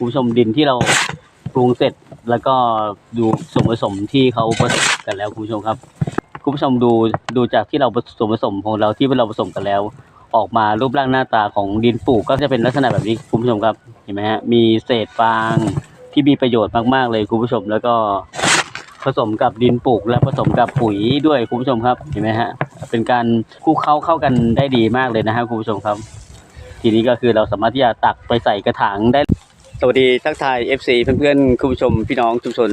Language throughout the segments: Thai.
คุณผู้ชมดินที่เราปรุงเสร็จแล้วก็ดูส่วนผสมที่เขาผสมกันแล้วคุณผู้ชมครับคุณผู้ชมดูดูจากที่เราผสมผสมของเราที่เราผสมกันแล้ว ออกมารูปร่างหน้าตาของดินปลูกก็จะเป็นลักษณะแบบนี้คุณผู้ชมครับเห็นไหมฮะมีเศษฟางที่มีประโยชน์มากๆเลยคุณผู้ชมแล้วก็ผสมกับดินปลูกและผสมกับปุ๋ยด้วยคุณผู้ชมครับเห็นไหมฮะเป็นการคู่เข้าเข้ากันได้ดีมากเลยนะฮะคุณผู้ชมครับ ทีนี้ก็คือเราสามารถที่จะตักไปใส่กระถางได้ สวัสดีทักทาย FC เพื่อนๆคุณผู้ชมพี่น้องชุมชน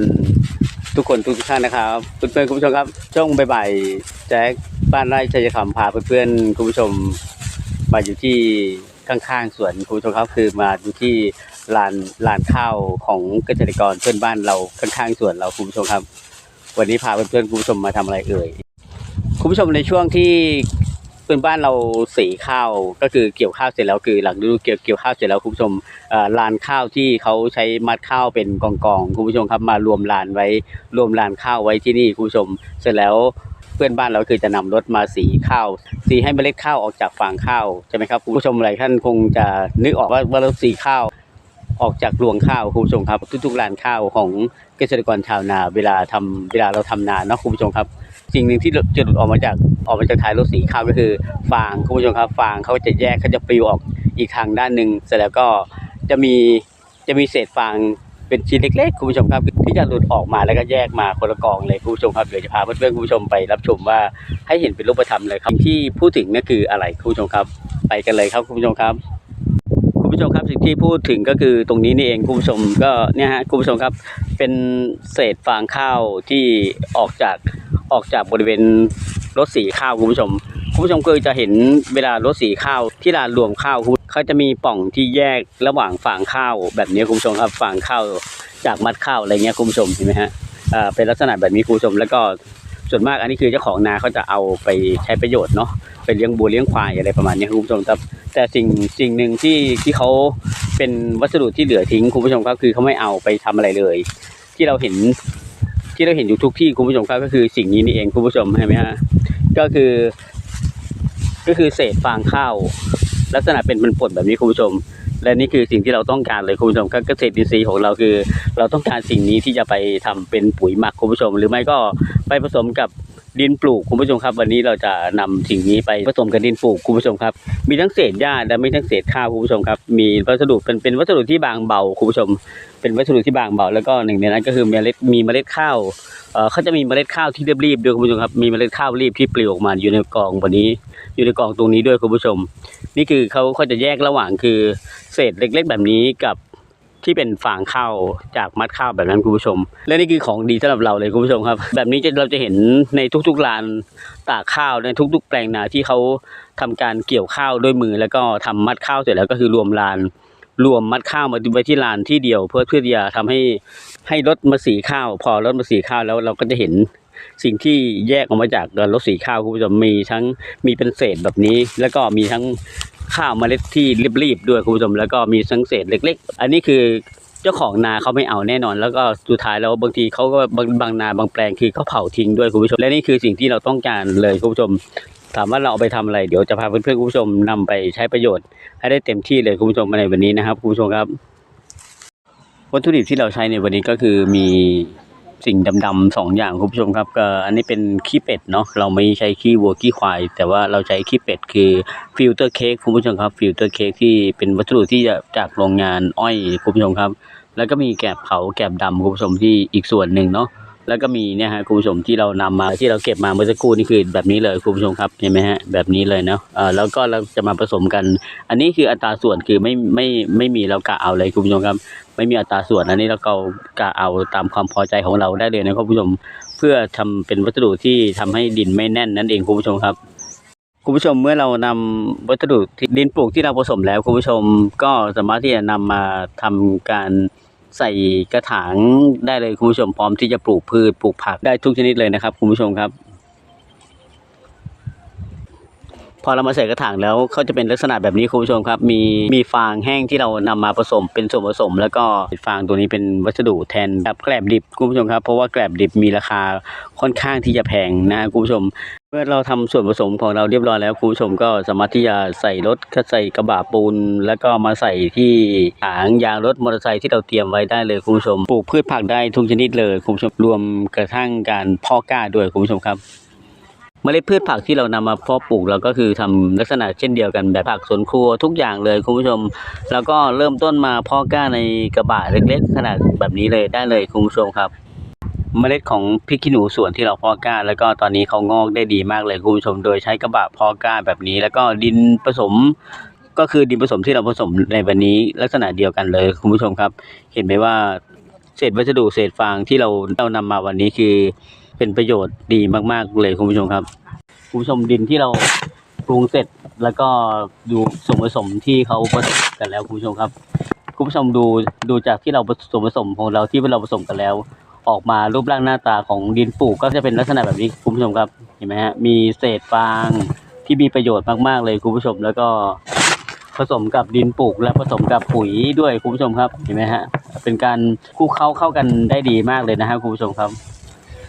ทุกคนทุกท่านนะครับเพื่อนๆคุณผู้ชมครับช่วงบ่ายๆแจ็คบ้านไร่ชัยคำพาเพื่อนๆคุณผู้ชมมาอยู่ที่ข้างๆสวนคุณผู้ชมครับคือมาอยู่ที่ลานลานข้าวของเกษตรกรเพื่อนบ้านเราข้างๆสวนเราคุณผู้ชมครับ วันนี้พาเพื่อนๆคุณผู้ชมมาทำอะไรเอ่ยคุณผู้ชมในช่วงที่ พื่อนบ้านเราสีข้าวก็คือเกี่ยวข้าวเสร็จแล้วคือหลังฤดูเกี่ยวเกี่ยวข้าวเสร็จแล้วคุณผู้ชมลานข้าวที่เขาใช้มัดข้าวเป็นกองกองคุณผู้ชมครับมารวมลานไว้รวมลานข้าวไว้ที่นี่คุณผู้ชม เสร็จแล้วเพื่อนบ้านเราคือจะนำรถมาสีข้าว สีให้เมล็ดข้าวออกจากฟางข้าวใช่ไหมครับคุณผู้ชมหลายท่านคงจะนึกออกว่าว่ารถสีข้าวออกจากรวงข้าวคุณผู้ชมครับ ทุกๆลานข้าวของเกษตรกรชาวนา เวลาทำเวลาเราทำนาเนาะคุณผู้ชมครับ สิ่งหนึ่งที่จะหลุดออกมาจากออกมาจากท้ายรถสีขาวก็คือฟางคุณผู้ชมครับฟางเขาจะแยกเขาจะปลิวออกอีกทางด้านหนึ่งเสร็จแล้วก็จะมีจะมีเศษฟางเป็นชิ้นเล็กๆคุณผู้ชมครับที่จะหลุดออกมาแล้วก็แยกมาคนละกองเลยคุณผู้ชมครับเดี๋ยวจะพาเพื่อนๆคุณผู้ชมไปรับชมว่าให้เห็นเป็นรูปธรรมเลยครับที่พูดถึงนั่นคืออะไรคุณผู้ชมครับ ไปกันเลยครับคุณผู้ชมครับ คุณผู้ชมครับสิ่งที่พูดถึงก็คือตรงนี้นี่เองคุณผู้ชมก็เนี่ยฮะคุณผู้ชมครับเป็นเศษฟางข้าวที่ออกจาก ออกจากบริเวณรถสีข้าวคุณผู้ชมคุณผู้ชมเคยจะเห็นเวลารถสีข้าวที่ลานรวมข้าวเขาจะมีป่องที่แยกระหว่างฟางข้าวแบบนี้คุณผู้ชมครับฟางข้าวจากมัดข้าวอะไรเงี้ยคุณผู้ชมเห็นไหมฮะอ่าเป็นลักษณะแบบนี้คุณผู้ชมแล้วก็ส่วนมากอันนี้คือเจ้าของนาเขาจะเอาไปใช้ประโยชน์เนาะไปเลี้ยงบัวเลี้ยงควายอะไรประมาณนี้คุณผู้ชมครับ แต่สิ่งสิ่งหนึ่งที่ที่เขาเป็นวัสดุที่เหลือทิ้งคุณผู้ชมครับคือเขาไม่เอาไปทำอะไรเลย ที่เราเห็น ที่เราเห็นอยู่ทุกที่คุณผู้ชมครับก็คือสิ่งนี้นี่เองคุณผู้ชมเห็นไหมฮะก็คือ ก็คือเศษฟางข้าว ลักษณะเป็นผลแบบนี้คุณผู้ชม และนี่คือสิ่งที่เราต้องการเลยคุณผู้ชมครับเกษตรอินทรีย์ของเราคือ เราต้องการสิ่งนี้ที่จะไปทำเป็นปุ๋ยหมักคุณผู้ชม หรือไม่ก็ไปผสมกับ ดินปลูกคุณผู้ชมครับ วันนี้เราจะนำสิ่งนี้ไปผสมกับดินปลูกคุณผู้ชมครับ มีทั้งเศษหญ้าและมีทั้งเศษข้าวคุณผู้ชมครับ มีวัสดุเป็นเป็นวัสดุที่บางเบาคุณผู้ชม เป็นวัสดุที่บางเบา แล้วก็หนึ่งในนั้นก็คือเมล็ดมีเมล็ดข้าวเออเขาจะมีเมล็ดข้าวที่เรียบๆด้วยคุณผู้ชมครับมีเมล็ดข้าวรีบที่ปลิวออกมาอยู่ในกองวันนี้ อยู่ในกองตรงนี้ด้วยคุณผู้ชม นี่คือเขาเขาจะแยกระหว่างคือเศษเล็ก ๆ แบบนี้กับ ที่เป็นฟางข้าวจากมัดข้าวแบบนั้นคุณผู้ชม และนี่คือของดีสำหรับเราเลยคุณผู้ชมครับ แบบนี้จะเราจะเห็นในทุกๆลานตากข้าวในทุก ๆ แปลงนาที่เขาทำการเกี่ยวข้าวด้วยมือ แล้วก็ทำมัดข้าวเสร็จแล้วก็คือรวมลาน รวมมัดข้าวมาไว้ที่ลานที่เดียว เพื่อเพื่อที่จะทำให้ให้รถมาสีข้าว พอรถมาสีข้าวแล้วเราก็จะเห็นสิ่งที่แยกออกมาจากรถสีข้าวคุณผู้ชมมีทั้งมีเป็นเศษแบบนี้ แล้วก็มีทั้ง ข้าวเมล็ดที่รีบๆด้วยคุณผู้ชมแล้วก็มีทั้งเศษเล็ก ๆ อันนี้คือเจ้าของนาเขาไม่เอาแน่นอน แล้วก็สุดท้ายแล้วบางทีเขาก็บางบางนาบางแปลงคือเขาเผาทิ้งด้วยคุณผู้ชมและนี่คือสิ่งที่เราต้องการเลยคุณผู้ชมถามว่าเราเอาไปทำอะไรเดี๋ยวจะพาเพื่อนๆคุณผู้ชมนำไปใช้ประโยชน์ ให้ได้เต็มที่เลยคุณผู้ชมในวันนี้นะครับคุณผู้ชมครับ วัตถุดิบที่เราใช้ในวันนี้ก็คือมี สิ่งดำๆสองอย่างคุณผู้ชมครับก็อันนี้เป็นขี้เป็ดเนาะเราไม่ใช้ขี้วัวขี้ควาย แต่ว่าเราใช้ขี้เป็ดคือฟิลเตอร์เค้กคุณผู้ชมครับฟิลเตอร์เค้กที่เป็นวัสดุที่จะจากโรงงานอ้อยคุณผู้ชมครับ แล้วก็มีแกบเผาแกบดำคุณผู้ชมที่อีกส่วนหนึ่งเนาะ แล้วก็มีเนี่ยฮะคุณผู้ชมที่เรานำมาที่เราเก็บมาเมื่อสักครู่นี่คือแบบนี้เลยคุณผู้ชมครับเห็นไหมฮะแบบนี้เลยเนาะเออแล้วก็เราจะมาผสมกัน อันนี้คืออัตราส่วนคือไม่ไม่ไม่มีเรากะเอาเลยคุณผู้ชมครับ ไม่มีอัตราส่วนอันนี้เราก็กะเอาตามความพอใจของเราได้เลยนะคุณผู้ชมเพื่อทำเป็นวัสดุที่ทำให้ดินไม่แน่นนั่นเองคุณผู้ชมครับคุณผู้ชมเมื่อเรานำวัสดุที่ดินปลูกที่เราผสมแล้วคุณผู้ชมก็สามารถที่จะนำมาทำการ ใส่กระถางได้เลยคุณผู้ชมพร้อมที่จะปลูกพืชปลูกผักได้ทุกชนิดเลยนะครับคุณผู้ชมครับ พอเรามาใส่กระถางแล้วเขาจะเป็นลักษณะแบบนี้คุณผู้ชมครับ มีมีฟางแห้งที่เรานำมาผสมเป็นส่วนผสม แล้วก็ฟางตัวนี้เป็นวัสดุแทนแบบแกลบดิบคุณผู้ชมครับเพราะว่าแกลบดิบมีราคาค่อนข้างที่จะแพงนะคุณผู้ชม มื่อเราทำส่วนผสมของเราเรียบร้อยแล้วคุณผู้ชมก็สามารถที่จะใส่รถใส่กระบะปูน แล้วก็มาใส่ที่หางยางรถมอเตอร์ไซค์ที่เราเตรียมไว้ได้เลยคุณผู้ชมปลูกพืชผักได้ทุกชนิดเลยคุณผู้ชมรวมกระทั่งการเพาะกล้าด้วยคุณผู้ชมครับเมล็ดพืชผักที่เรานำมาเพาะปลูกเราก็คือทำลักษณะเช่นเดียวกันแบบผักสวนครัวทุกอย่างเลยคุณผู้ชม แล้วก็เริ่มต้นมาเพาะกล้าในกระบะเล็ก ๆ ขนาดแบบนี้เลยได้เลยคุณผู้ชมครับ เมล็ดของพริกขี้หนูส่วนที่เราเพาะก้าแล้วก็ตอนนี้เขางอกได้ดีมากเลยคุณผู้ชมโดยใช้กระบะเพาะก้าแบบนี้ แล้วก็ดินผสมก็คือดินผสมที่เราผสมในวันนี้ลักษณะเดียวกันเลยคุณผู้ชมครับ เห็นไหมว่าเศษวัสดุเศษฟางที่เราเรานำมาวันนี้คือเป็นประโยชน์ดีมาก ๆ เลยคุณผู้ชมครับคุณผู้ชมดินที่เราปรุงเสร็จแล้วก็ดูส่วนผสมที่เขาผสมกันแล้วคุณผู้ชมครับคุณผู้ชมดูดูจากที่เราส่วนผสมของเราที่เราผสมกันแล้ว ออกมารูปร่างหน้าตาของดินปลูกก็จะเป็นลักษณะแบบนี้คุณผู้ชมครับเห็นไหมฮะมีเศษฟางที่มีประโยชน์มากๆเลยคุณผู้ชมแล้วก็ผสมกับดินปลูกและผสมกับปุ๋ยด้วยคุณผู้ชมครับเห็นไหมฮะเป็นการคู่เข้าเข้ากันได้ดีมากเลยนะฮะคุณผู้ชมครับ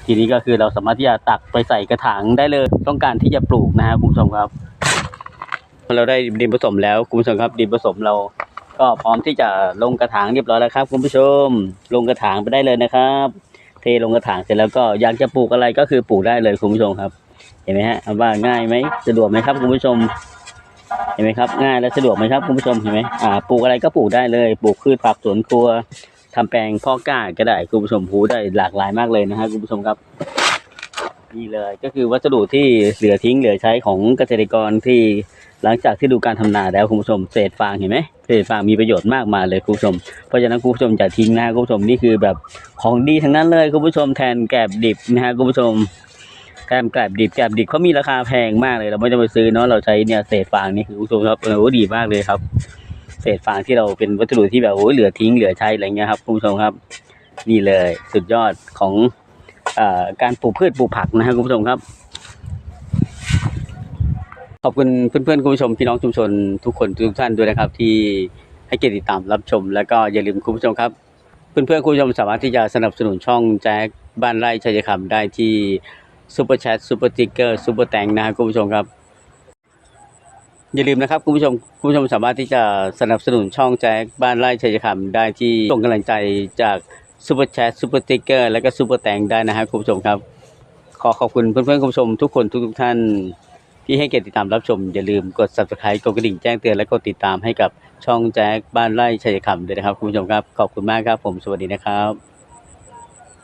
ทีนี้ก็คือเราสามารถที่จะตักไปใส่กระถางได้เลยต้องการที่จะปลูกนะฮะคุณผู้ชมครับพอเราได้ดินผสมแล้วคุณผู้ชมครับดินผสมเรา ก็พร้อมที่จะลงกระถางเรียบร้อยแล้วครับ คุณผู้ชม ลงกระถางไปได้เลยนะครับ เทลงกระถางเสร็จแล้วก็อยากจะปลูกอะไรก็คือปลูกได้เลยคุณผู้ชมครับ เห็นไหมฮะว่าง่ายไหมสะดวกไหมครับคุณผู้ชม เห็นไหมครับ ง่ายและสะดวกไหมครับคุณผู้ชมเห็นไหมอ่าปลูกอะไรก็ปลูกได้เลย ปลูกพืชผักสวนครัวทำแปลงพาะกล้าก็ได้คุณผู้ชมพูได้หลากหลายมากเลยนะฮะคุณผู้ชมครับ นี่เลยก็คือวัสดุที่เหลือทิ้งเหลือใช้ของเกษตรกรที่หลังจากที่ดูการทำนาแล้วคุณผู้ชมเศษฟางเห็นไหมเศษฟางมีประโยชน์มากมายเลยคุณผู้ชมเพราะฉะนั้นคุณผู้ชมอย่าทิ้งนะคุณผู้ชมนี่คือแบบของดีทั้งนั้นเลยคุณผู้ชมแทนแกลบดิบนะฮะคุณผู้ชมแกลบแกลบดิบแกลบดิบเขามีราคาแพงมากเลย เราไม่ต้องไปซื้อเนาะเราใช้เนี่ยเศษฟางนี่คือคุณผู้ชมครับเออโอ้ดีมากเลยครับ เศษฟางที่เราเป็นวัสดุที่แบบโอ้ยเหลือทิ้งเหลือใช้อะไรเงี้ยครับคุณผู้ชมครับ นี่เลยสุดยอดของ การปลูกพืชปลูกผักนะฮะคุณผู้ชมครับ ขอบคุณเพื่อนๆคุณผู้ชมพี่น้องชุมชนทุกคนทุกท่านด้วยนะครับ ที่ให้เกียรติติดตามรับชม แล้วก็อย่าลืมคุณผู้ชมครับ เพื่อนๆคุณผู้ชมสามารถที่จะสนับสนุนช่องแจ็คบ้านไร่ชัยคำได้ที่ซูเปอร์แชทซูเปอร์ติ๊กเกอร์ซูเปอร์แตงนะครับคุณผู้ชมครับอย่าลืมนะครับคุณผู้ชมคุณผู้ชมสามารถที่จะสนับสนุนช่องแจ็คบ้านไร่ชัยคำได้ที่ส่งกำลังใจจาก ซูเปอร์แชทซูเปอร์ติ๊กเกอร์และก็ซูเปอร์แตงได้นะครับคุณผู้ชมครับ ขอขอบคุณเพื่อนๆคุณผู้ชมทุกคนทุกๆท่านที่ให้เกียรติติดตามรับชม อย่าลืมกด subscribe กดกระดิ่งแจ้งเตือนและกดติดตามให้กับช่องแจ็คบ้านไร่ชัยคำด้วยนะครับคุณผู้ชมครับ ขอบคุณมากครับผมสวัสดีนะครับ